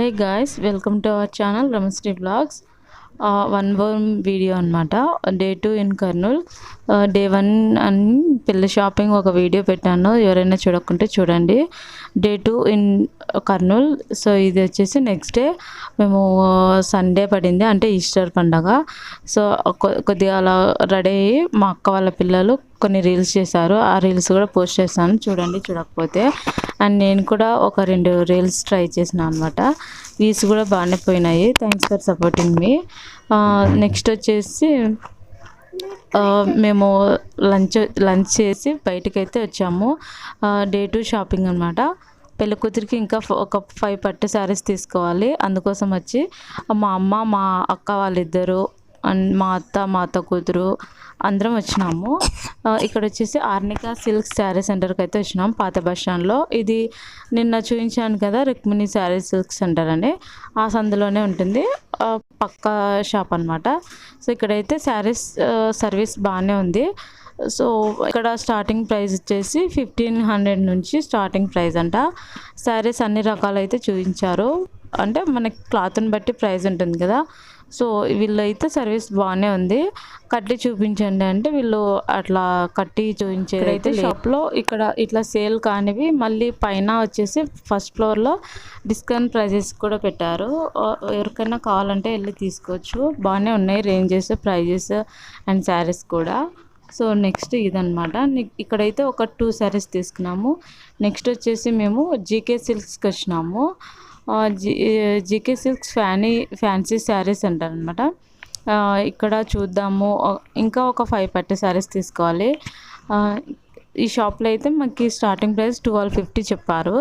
Hey guys welcome to our channel Ramashree vlogs one one video అనమాట day two in Kurnool day one అని పిల్ల shopping ఒక video పెట్టాను. ఎవరైనా చూడకుంటే చూడండి. Day two in Kurnool. So ఇది వచ్చేసి నెక్స్ట్ డే. మేము సండే పడింది. అంటే ఈస్టర్ పండగ. సో కొద్దిగా అలా రెడీ అయ్యి మా అక్క వాళ్ళ పిల్లలు కొన్ని రీల్స్ చేశారు. ఆ రీల్స్ కూడా పోస్ట్ చేశాను చూడండి చూడకపోతే. అండ్ నేను కూడా ఒక రెండు రీల్స్ ట్రై చేసిన అనమాట వీస్ కూడా బాగానే పోయినాయి. థ్యాంక్స్ ఫర్ సపోర్టింగ్ మీ. నెక్స్ట్ వచ్చేసి మేము లంచ్ లంచ్ చేసి బయటకైతే వచ్చాము. డే టు షాపింగ్ అనమాట పెళ్ళి కూతురికి ఇంకా ఒక ఫైవ్ పట్టు శారీస్ తీసుకోవాలి. అందుకోసం వచ్చి మా అమ్మ మా అక్క వాళ్ళిద్దరూ మా అత్త మా అత్త కూతురు అందరం వచ్చినాము. ఇక్కడ వచ్చేసి ఆర్నికా సిల్క్ శారీ సెంటర్కి అయితే వచ్చినాం పాత బస్ స్టాండ్లో. ఇది నిన్న చూపించాను కదా రుక్మిణి శారీ సిల్క్ సెంటర్ అని. ఆ సందులోనే ఉంటుంది. పక్క షాప్ అనమాట సో ఇక్కడైతే శారీస్ సర్వీస్ బాగానే ఉంది. సో ఇక్కడ స్టార్టింగ్ ప్రైస్ వచ్చేసి ఫిఫ్టీన్ హండ్రెడ్ నుంచి స్టార్టింగ్ ప్రైస్ అంట. శారీస్ అన్ని రకాలైతే చూపించారు అంటే మనకి క్లాత్ని బట్టి ప్రైస్ ఉంటుంది కదా. సో వీళ్ళు అయితే సర్వీస్ బాగానే ఉంది. కట్టి చూపించండి అంటే వీళ్ళు అట్లా కట్టి చూపించేది అయితే షాప్లో ఇక్కడ ఇట్లా సేల్ కానివి మళ్ళీ పైన వచ్చేసి ఫస్ట్ ఫ్లోర్లో డిస్కౌంట్ ప్రైజెస్ కూడా పెట్టారు. ఎవరికైనా కావాలంటే వెళ్ళి తీసుకోవచ్చు. బాగానే ఉన్నాయి రేంజెస్ ప్రైజెస్ అండ్ శారీస్ కూడా. సో నెక్స్ట్ ఇదనమాట ఇక్కడైతే ఒక టూ శారీస్ తీసుకున్నాము. నెక్స్ట్ వచ్చేసి మేము జీకే సిల్క్స్కి వచ్చినాము. జీ జీకే సిల్క్స్ ఫ్యానీ ఫ్యాన్సీ శారీస్ అంటారనమాట ఇక్కడ చూద్దాము. ఇంకా ఒక ఫైవ్ పట్టు శారీస్ తీసుకోవాలి. ఈ షాప్లో అయితే మాకు స్టార్టింగ్ ప్రైస్ ట్వెల్వ్ ఫిఫ్టీ చెప్పారు.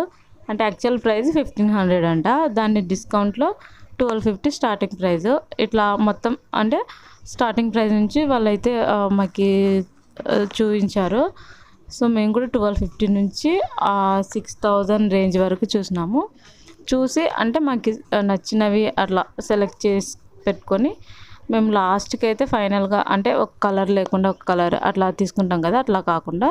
అంటే యాక్చువల్ ప్రైస్ ఫిఫ్టీన్ హండ్రెడ్ అంట. దాన్ని డిస్కౌంట్లో ట్వెల్వ్ ఫిఫ్టీ స్టార్టింగ్ ప్రైస్. ఇట్లా మొత్తం అంటే స్టార్టింగ్ ప్రైస్ నుంచి వాళ్ళైతే మాకు చూపించారు. సో మేము కూడా ట్వెల్వ్ ఫిఫ్టీ నుంచి సిక్స్ థౌజండ్ రేంజ్ వరకు చూసినాము. చూసి అంటే మాకు నచ్చినవి అట్లా సెలెక్ట్ చేసి పెట్టుకొని మేము లాస్ట్కి అయితే ఫైనల్గా అంటే ఒక కలర్ లేకుండా ఒక కలర్ అట్లా తీసుకుంటాం కదా అట్లా కాకుండా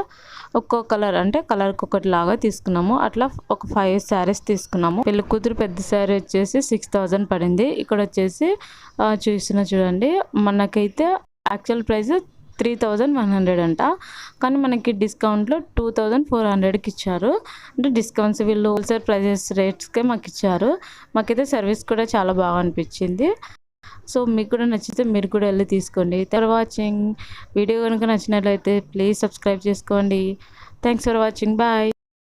ఒక్కో కలర్ అంటే కలర్కి ఒకటి లాగా తీసుకున్నాము. అట్లా ఒక ఫైవ్ శారీస్ తీసుకున్నాము. పెళ్ళి కూతురు పెద్ద శారీ వచ్చేసి సిక్స్ థౌజండ్ పడింది. ఇక్కడ వచ్చేసి చూసిన చూడండి మనకైతే actual price three thousand one hundred అంట. కానీ మనకి డిస్కౌంట్లో టూ థౌజండ్ ఫోర్ హండ్రెడ్కి ఇచ్చారు. అంటే డిస్కౌంట్స్ వీళ్ళు హోల్సేల్ ప్రైజెస్ రేట్స్కే మాకు ఇచ్చారు మాకైతే సర్వీస్ కూడా చాలా బాగా అనిపించింది. సో మీకు కూడా నచ్చితే మీరు కూడా వెళ్ళి తీసుకోండి. తర్వాత వాచింగ్ వీడియో కనుక నచ్చినట్లయితే ప్లీజ్ సబ్స్క్రైబ్ చేసుకోండి. Thanks for watching bye